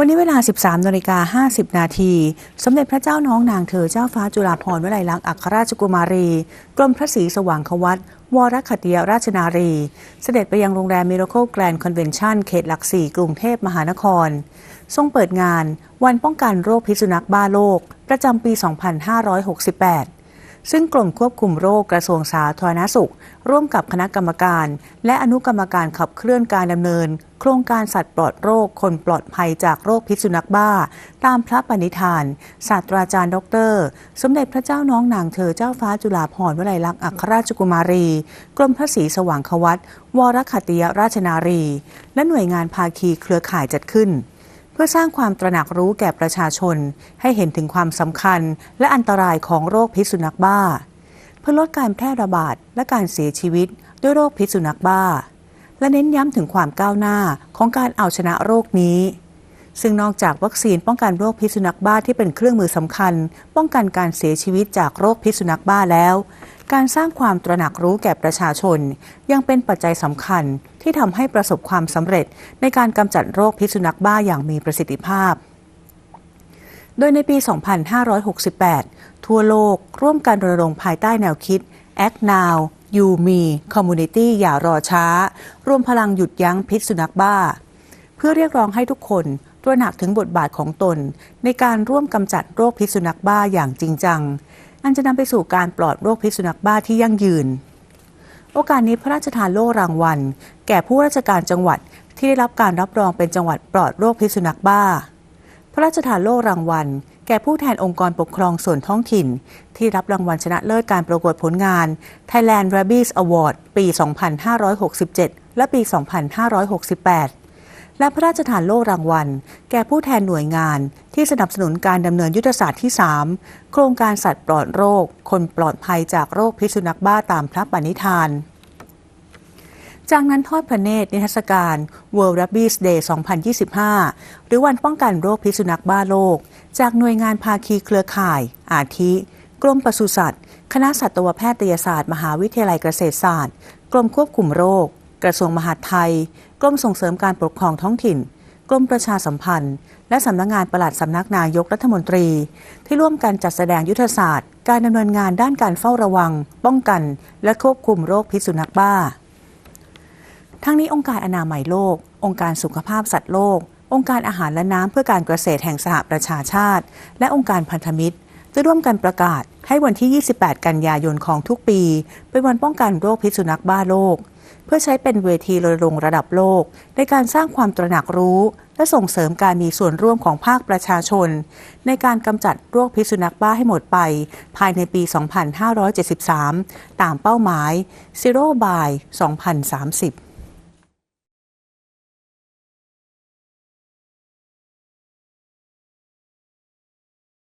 วันนี้เวลา 13นาฬิกา50 นาที สมเด็จพระเจ้าน้องนางเธอเจ้าฟ้าจุฬาภรณ์วลัยลักษณ์อัครราชกุมารี กรมพระศรีสว่างควัตวรคติยราชนารี เสด็จไปยังโรงแรมมิราเคิลแกรนด์คอนเวนชั่นเขตหลักสี่กรุงเทพมหานคร ทรงเปิดงาน วันป้องกันโรคพิษสุนัขบ้าโลก ประจำปี 2568 ซึ่งกรมควบคุมโรคกระทรวงสาธารณสุข ร่วมกับคณะกรรมการ และอนุกรรมการขับเคลื่อนการดำเนิน โครงการสัตว์ปลอดโรคคนปลอดภัยจากโรคพิษสุนัขบ้า ตามพระปณิธาน ศาสตราจารย์ดอกเตอรสมเด็จพระเจ้าน้องนางเธอเจ้าฟ้าจุฬาภรณ์วลัยลักษณ์อัครราชกุมารี กรมพระศรีสว่างควัตวรคติยราชนารี และหน่วยงานภาคีเครือข่ายจัดขึ้น พื่อสร้างความตระหนักรู้แก่ประชาชน ให้เห็นถึงความสำคัญและอันตรายของโรคพิษสุนัขบ้า เพื่อลดการแพร่ระบาดและการเสียชีวิตด้วยโรคพิษสุนัขบ้า และเน้นย้ำถึงความก้าวหน้าของการเอาชนะโรคนี้ ซึ่งนอกจากวัคซีนป้องกันโรคพิษสุนัขบ้าที่เป็นเครื่องมือสำคัญ ป้องกันการเสียชีวิตจากโรคพิษสุนัขบ้าแล้ว การสร้างความตระหนักรู้แก่ประชาชน ยังเป็นปัจจัยสำคัญที่ทำให้ประสบความสำเร็จในการกำจัดโรคพิษสุนัขบ้าอย่างมีประสิทธิภาพ โดยในปี 2568 ทั่วโลกร่วมกันรณรงค์ภายใต้แนวคิด Act Now You Me Community อย่ารอช้า รวมพลังหยุดยั้งพิษสุนัขบ้า เพื่อเรียกร้องให้ทุกคนตระหนักถึงบทบาทของตน ในการร่วมกำจัดโรคพิษสุนัขบ้าอย่างจริงจัง อันจะนำไปสู่การปลอดโรคพิษสุนัขบ้าที่ยั่งยืน โอกาสนี้พระราชทานโล่รางวัล แก่ผู้ราชการจังหวัดที่ได้รับการรับรองเป็นจังหวัดปลอดโรคพิษสุนัขบ้า พระราชทานโล่รางวัล แก่ผู้แทนองค์กรปกครองส่วนท้องถิ่น ที่รับรางวัลชนะเลิศการประกวดผลงาน Thailand Rabies Award ปี 2567 และปี 2568 และพระราชทานโล่รางวัล แก่ผู้แทนหน่วยงาน ที่สนับสนุนการดำเนินยุทธศาสตร์ที่ 3 โครงการสัตว์ปลอดโรค คนปลอดภัยจากโรคพิษสุนัขบ้าตามพระปณิธานจากนั้นทอดพระเนตรนิทรรศการ World Rabies Day 2025 หรือวันป้องกันโรคพิษสุนัขบ้าโลก จากหน่วยงานภาคีเครือข่าย อาทิ กรมปศุสัตว์ คณะสัตวแพทยศาสตร์ มหาวิทยาลัยเกษตรศาสตร์ กรมควบคุมโรค กระทรวงมหาดไทย กรมส่งเสริมการปกครองท้องถิ่น กรมประชาสัมพันธ์ และสำนักงานปลัดสำนักนายกรัฐมนตรี ที่ร่วมกันจัดแสดงยุทธศาสตร์ การดำเนินงานด้านการเฝ้าระวัง ป้องกัน และควบคุมโรคพิษสุนัขบ้า ทั้งนี้องค์การอนามัยโลก องค์การสุขภาพสัตว์โลก องค์การอาหารและน้ำเพื่อการเกษตรแห่งสหประชาชาติ และองค์การพันธมิตรจะร่วมกันประกาศให้วันที่ 28 กันยายนของทุกปี เป็นวันป้องกันโรคพิษสุนัขบ้าโลก เพื่อใช้เป็นเวทีรณรงค์ระดับโลก ในการสร้างความตระหนักรู้ และส่งเสริมการมีส่วนร่วมของภาคประชาชน ในการกำจัดโรคพิษสุนัขบ้าให้หมดไป ภายในปี 2573 ตามเป้าหมาย Zero by 2030